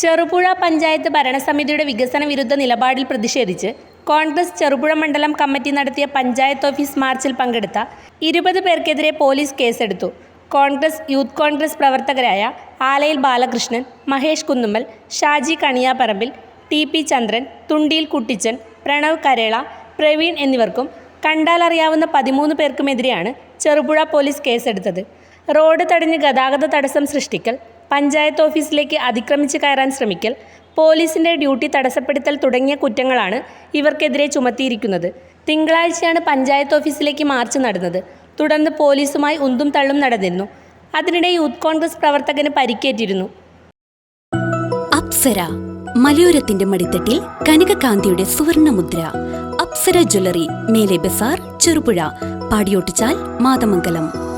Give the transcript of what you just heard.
ചെറുപുഴ പഞ്ചായത്ത് ഭരണസമിതിയുടെ വികസന വിരുദ്ധ നിലപാടിൽ പ്രതിഷേധിച്ച് കോൺഗ്രസ് ചെറുപുഴ മണ്ഡലം കമ്മിറ്റി നടത്തിയ പഞ്ചായത്ത് ഓഫീസ് മാർച്ചിൽ പങ്കെടുത്ത ഇരുപത് പേർക്കെതിരെ പോലീസ് കേസെടുത്തു. കോൺഗ്രസ് യൂത്ത് കോൺഗ്രസ് പ്രവർത്തകരായ ആലയിൽ ബാലകൃഷ്ണൻ മഹേഷ് കുന്നുമ്മൽ ഷാജി കണിയാപ്പറമ്പിൽ ടി പി ചന്ദ്രൻ തുണ്ടിയിൽ കുട്ടിച്ചൻ പ്രണവ് കരേള പ്രവീൺ എന്നിവർക്കും കണ്ടാലറിയാവുന്ന പതിമൂന്ന് പേർക്കുമെതിരെയാണ് ചെറുപുഴ പോലീസ് കേസെടുത്തത്. റോഡ് തടഞ്ഞ് ഗതാഗത തടസ്സം സൃഷ്ടിക്കൽ പഞ്ചായത്ത് ഓഫീസിലേക്ക് അതിക്രമിച്ച് കയറാൻ ശ്രമിക്കൽ പോലീസിന്റെ ഡ്യൂട്ടി തടസ്സപ്പെടുത്തൽ തുടങ്ങിയ കുറ്റങ്ങളാണ് ഇവർക്കെതിരെ ചുമത്തിയിരിക്കുന്നത്. തിങ്കളാഴ്ചയാണ് പഞ്ചായത്ത് ഓഫീസിലേക്ക് മാർച്ച് നടന്നത്. തുടർന്ന് പോലീസുമായി ഉന്തും തള്ളും നടന്നിരുന്നു. അതിനിടെ യൂത്ത് കോൺഗ്രസ് പ്രവർത്തകന് പരിക്കേറ്റിരുന്നു. അപ്സര മലയോരത്തിന്റെ മടിത്തട്ടിൽ കനകകാന്തിയുടെ സുവർണമുദ്ര. അപ്സര ജ്വല്ലറി മേലെ ബസാർ ചെറുപുഴ. പാടിയോട്ടിച്ചാൽ മാതമംഗലം.